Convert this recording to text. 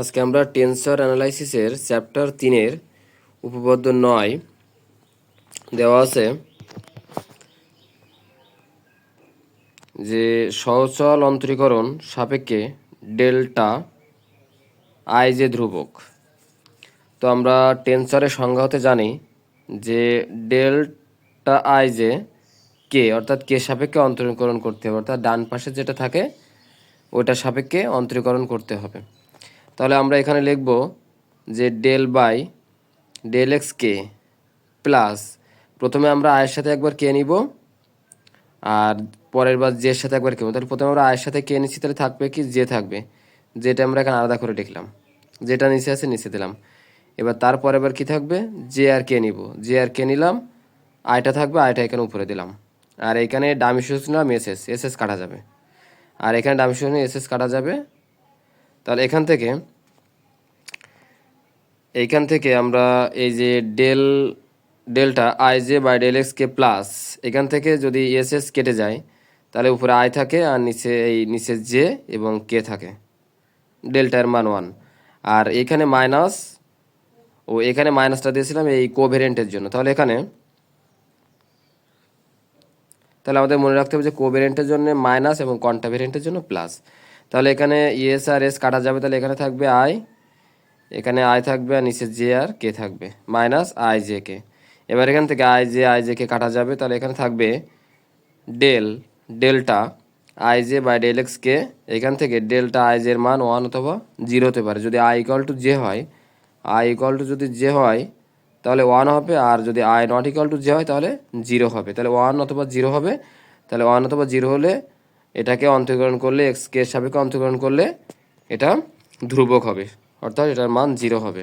আজকে আমরা tensor অ্যানালাইসিসের chapter তিনের উপপাদ্য নয় দেওয়া আছে যে সহচল অন্তরীকরণ সাপেক্ষে ডেল্টা আই যে ধ্রুবক। তো আমরা টেন্সরের সংজ্ঞা হতে জানি যে ডেল্টা আই যে কে, অর্থাৎ কে সাপেক্ষে অন্তরীকরণ করতে হবে, অর্থাৎ ডান পাশে যেটা থাকে, ওইটা সাপেক্ষে অন্তরীকরণ করতে হবে। তাহলে আমরা এখানে লিখব যে del by del X K plus প্রথমে আমরা আয়ের সাথে একবার কে নিব, আর পরের বার জের সাথে একবার কে তাহলে প্রথমে আমরা আয়ের সাথে কে নিচ্ছি, তাহলে থাকবে কি? জে থাকবে। যেটা আমরা এখানে আলাদা করে লিখলাম। যেটা নিচে আছে, নিচে দিলাম। এবার তারপরে এবার কি থাকবে? জে আর কে নিব। জে আর কে নিলাম আয়টা থাকবে আয়টা এখানে উপরে দিলাম। আর এখানে ডামি সূচনা নিলাম এস এস এস এস কাটা যাবে। আর এখানে ডামি সূচনা এস এস কাটা যাবে তাহলে এখান থেকে, এইখান থেকে আমরা এই যে del delta I J by del X K plus এখান থেকে যদি এস এস কেটে যায়, তাহলে উপরে আই থাকে আর নিচে এই, নিচে জে এবং কে থাকে। ডেল্টার মান ওয়ান আর এখানে মাইনাস ও এখানে মাইনাসটা দিয়েছিলাম এই কোভেরিয়েন্টের জন্য। তাহলে এখানে, তাহলে আমাদের মনে রাখতে হবে যে কোভেরিয়েন্টের জন্য মাইনাস এবং কন্টাভেরিয়েন্টের জন্য প্লাস তাহলে এখানে ইএস আর এস কাটা যাবে, তাহলে এখানে থাকবে আই এখানে আই থাকবে আর নিচে জে আর কে থাকবে মাইনাস আই জে কে এবার এখান থেকে আই জে আই জে কে কাটা যাবে, তাহলে এখানে থাকবে del delta I J by del X K এখান থেকে ডেল্টা আই জের মান ওয়ান অথবা জিরো হতে পারে। যদি আই ইকাল টু জে হয় আই ইকাল টু যদি জে হয়, তাহলে ওয়ান হবে, আর যদি I not equal to J হয়, তাহলে জিরো হবে। তাহলে ওয়ান অথবা জিরো হবে, তাহলে ওয়ান অথবা জিরো হলে এটাকে অন্তর্করণ করলে এক্স কে সাপেক্ষে অন্তর্করণ করলে এটা ধ্রুবক হবে। অর্থাৎ এটার মান জিরো হবে।